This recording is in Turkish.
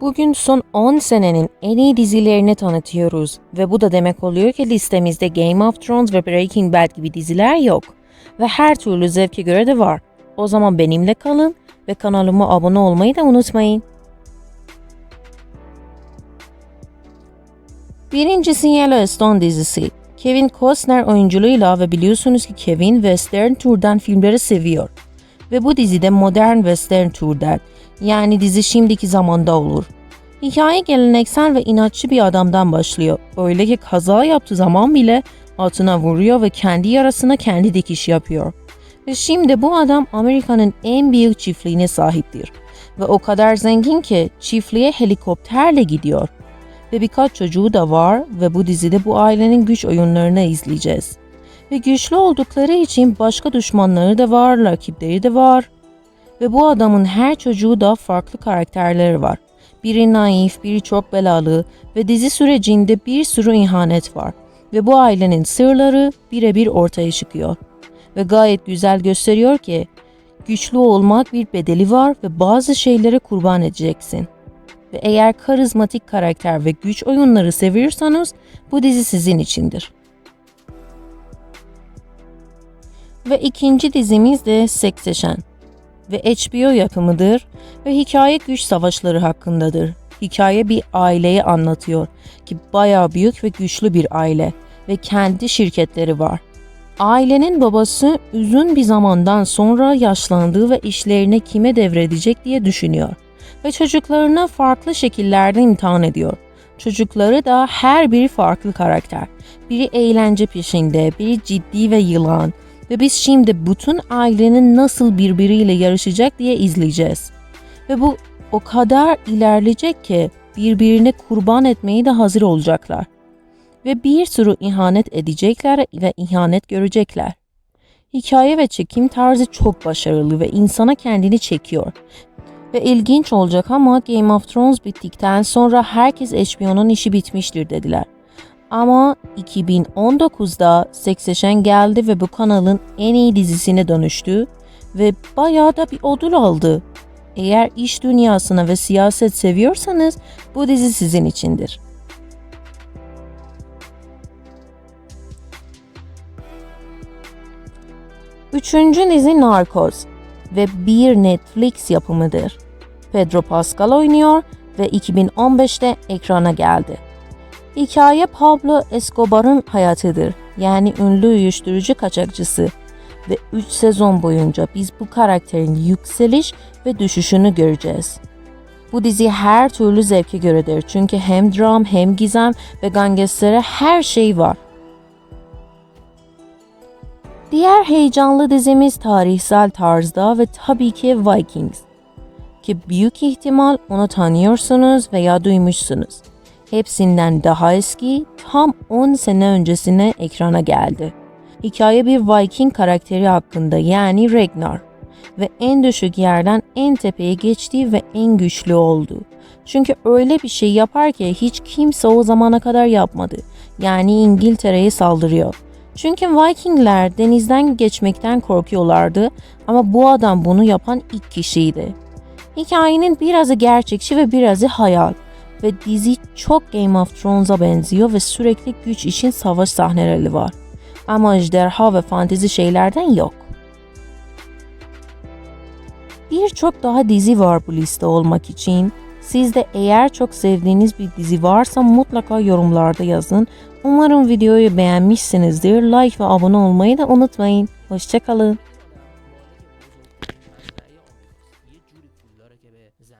Bugün son 10 senenin en iyi dizilerini tanıtıyoruz ve bu da demek oluyor ki listemizde Game of Thrones ve Breaking Bad gibi diziler yok ve her türlü zevke göre de var. O zaman benimle kalın ve kanalıma abone olmayı da unutmayın. Birincisi Yellowstone dizisi. Kevin Costner oyunculuğuyla ve biliyorsunuz ki Kevin western türden filmleri seviyor. Ve bu dizide modern western türden yani dizi şimdiki zamanda olur. Hikaye geleneksel ve inatçı bir adamdan başlıyor. Öyle ki kaza yaptığı zaman bile atına vuruyor ve kendi yarasına kendi dikiş yapıyor. Ve şimdi bu adam Amerika'nın en büyük çiftliğine sahiptir. Ve o kadar zengin ki çiftliğe helikopterle gidiyor. Ve birkaç çocuğu da var ve bu dizide bu ailenin güç oyunlarını izleyeceğiz. Ve güçlü oldukları için başka düşmanları da var, rakipleri de var. Ve bu adamın her çocuğu da farklı karakterleri var. Biri naif, biri çok belalı ve dizi sürecinde bir sürü ihanet var. Ve bu ailenin sırları birebir ortaya çıkıyor. Ve gayet güzel gösteriyor ki güçlü olmak bir bedeli var ve bazı şeylere kurban edeceksin. Ve eğer karizmatik karakter ve güç oyunları seviyorsanız bu dizi sizin içindir. Ve ikinci dizimiz de Succession ve HBO yapımıdır ve hikaye güç savaşları hakkındadır. Hikaye bir aileyi anlatıyor ki bayağı büyük ve güçlü bir aile ve kendi şirketleri var. Ailenin babası uzun bir zamandan sonra yaşlandığı ve işlerini kime devredecek diye düşünüyor ve çocuklarına farklı şekillerde imtihan ediyor. Çocukları da her biri farklı karakter. Biri eğlence peşinde, biri ciddi ve yılan, ve biz şimdi bütün ailenin nasıl birbiriyle yarışacak diye izleyeceğiz. Ve bu o kadar ilerleyecek ki birbirine kurban etmeyi de hazır olacaklar. Ve bir sürü ihanet edecekler ve ihanet görecekler. Hikaye ve çekim tarzı çok başarılı ve insana kendini çekiyor. Ve ilginç olacak ama Game of Thrones bittikten sonra herkes HBO'nun işi bitmiştir dediler. Ama 2019'da Succession geldi ve bu kanalın en iyi dizisine dönüştü ve bayağı da bir ödül aldı. Eğer iş dünyasına ve siyaset seviyorsanız bu dizi sizin içindir. Üçüncü dizi Narcos ve bir Netflix yapımıdır. Pedro Pascal oynuyor ve 2015'te ekrana geldi. Hikaye Pablo Escobar'ın hayatıdır. Yani ünlü uyuşturucu kaçakçısı. Ve 3 sezon boyunca biz bu karakterin yükseliş ve düşüşünü göreceğiz. Bu dizi her türlü zevke göredir. Çünkü hem dram hem gizem ve gangestere her şey var. Diğer heyecanlı dizimiz tarihsel tarzda ve tabii ki Vikings. Ki büyük ihtimal onu tanıyorsunuz veya duymuşsunuz hepsinden daha eski tam 10 sene öncesine ekrana geldi. Hikaye bir Viking karakteri hakkında yani Ragnar ve en düşük yerden en tepeye geçti ve en güçlü oldu. Çünkü öyle bir şey yapar ki hiç kimse o zamana kadar yapmadı. Yani İngiltere'ye saldırıyor. Çünkü Vikingler denizden geçmekten korkuyorlardı ama bu adam bunu yapan ilk kişiydi. Hikayenin birazı gerçekçi ve birazı hayal ve dizi çok Game of Thrones'a benziyor ve sürekli güç için savaş sahneleri var. Ama ejderha ve fantezi şeylerden yok. Birçok daha dizi var bu liste olmak için. Siz de eğer çok sevdiğiniz bir dizi varsa mutlaka yorumlarda yazın. Umarım videoyu beğenmişsinizdir. Like ve abone olmayı da unutmayın. Hoşçakalın.